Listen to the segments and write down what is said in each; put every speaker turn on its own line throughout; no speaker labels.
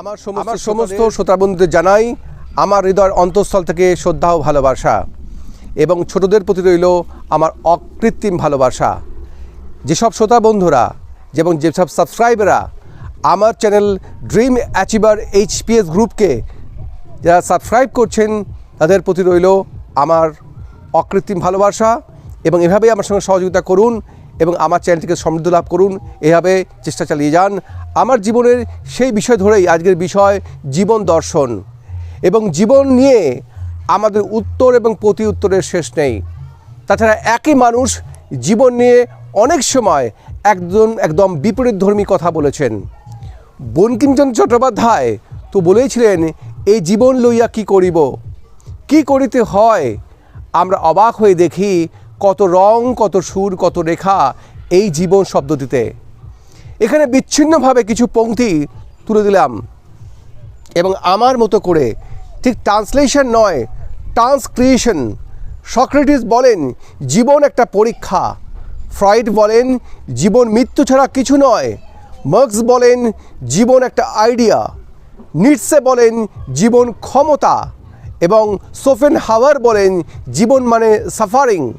আমার সমস্ত আমার সমস্ত শ্রোতাবন্ধুদের জানাই আমার হৃদয়ের অন্তঃস্থল থেকে শ্রদ্ধা ও ভালোবাসা এবং ছোটদের প্রতি রইল আমার অকৃত্রিম ভালোবাসা। যেসব শ্রোতা বন্ধুরা এবং যেসব সাবস্ক্রাইবাররা আমার চ্যানেল ড্রিম অ্যাচিভার এইচপিএস গ্রুপকে যারা সাবস্ক্রাইব করছেন তাদের প্রতি রইল আমার অকৃত্রিম ভালোবাসা এবং এভাবেই আমার সঙ্গে সহযোগিতা করুন এবং আমার চ্যানেলটিকে সমৃদ্ধ লাভ করুন। এভাবে চেষ্টা চালিয়ে যান। আমার জীবনের সেই বিষয় ধরেই আজকের বিষয় জীবন দর্শন এবং জীবন নিয়ে আমাদের উত্তর এবং প্রতি উত্তরের শেষ নেই। তাছাড়া একই মানুষ জীবন নিয়ে অনেক সময় একজন একদম বিপরীত ধর্মী কথা বলেছেন। বঙ্কিমচন্দ্র চট্টোপাধ্যায় তো বলেইছিলেন, এই জীবন লইয়া কি করিব? কি করিতে হয়? আমরা অবাক হয়ে দেখি কত রং, কত সুর, কত রেখা এই জীবন শব্দটিতে। এখানে বিচ্ছিন্নভাবে কিছু পংক্তি তুলে দিলাম। এবং আমার মতো করে ঠিক ট্রান্সলেশন নয়, ট্রান্সক্রিয়েশন। সক্রেটিস বলেন, জীবন একটা পরীক্ষা। ফ্রয়েড বলেন, জীবন মৃত্যু ছাড়া কিছু নয়। মার্কস বলেন, জীবন একটা আইডিয়া। নিটসে বলেন, জীবন ক্ষমতা। এবং সোফেন হাওয়ার বলেন, জীবন মানে সাফারিং।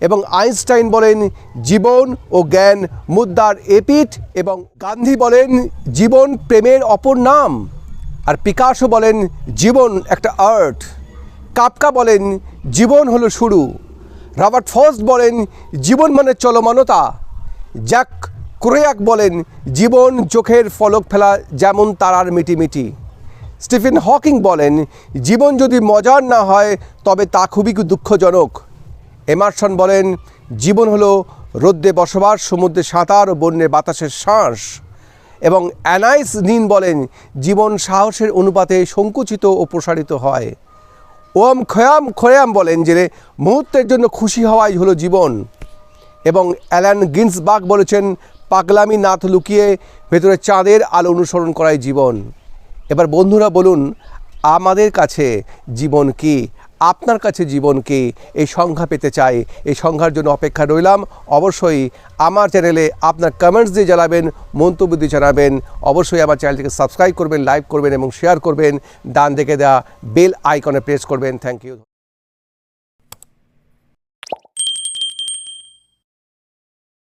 এবং আইনস্টাইন বলেন জীবন ও জ্ঞান মুদ্রার এপিঠ এবং গান্ধী বলেন জীবন প্রেমের অপর নাম। আর পিকাসো বলেন জীবন একটা আর্ট। কাপকা বলেন জীবন হলো শুরু। রবার্ট ফস্ট বলেন জীবন মানে চলমানতা। জ্যাক ক্রোয়াক বলেন জীবন চোখের ফলক ফেলা যেমন তারার মিটিমিটি। স্টিফেন হকিং বলেন জীবন যদি মজার না হয়, তবে তা খুবই দুঃখজনক। এমারসন বলেন, জীবন হলো রোদ্রে বসবাস সমুদ্রে সাঁতার ও বন্যে বাতাসের শ্বাস। এবং অ্যানাইস নিন বলেন, জীবন সাহসের অনুপাতে সংকুচিত ও প্রসারিত হয়। ওম খয়াম খয়াম বলেন যে, মুহূর্তের জন্য খুশি হওয়াই হলো জীবন। এবং অ্যালান গিন্সবার্গ বলেছেন, পাগলামি নাথ লুকিয়ে ভেতরে চাঁদের আলো অনুসরণ করাই জীবন। এবার বন্ধুরা বলুন, আমাদের কাছে জীবন কি? আপনার কাছে জীবনকে এই সংখ্যা পেতে চাই। এই সংখ্যার জন্য অপেক্ষা রইলাম। অবশ্যই আমার চ্যানেলে আপনার কমেন্টস দিয়ে জানাবেন, মন্তব্য দিয়ে জানাবেন। অবশ্যই আমার চ্যানেলটিকে সাবস্ক্রাইব করবেন লাইক করবেন এবং শেয়ার করবেন। ডান দেখে দেওয়া বেল আইকনে প্রেস করবেন। Thank you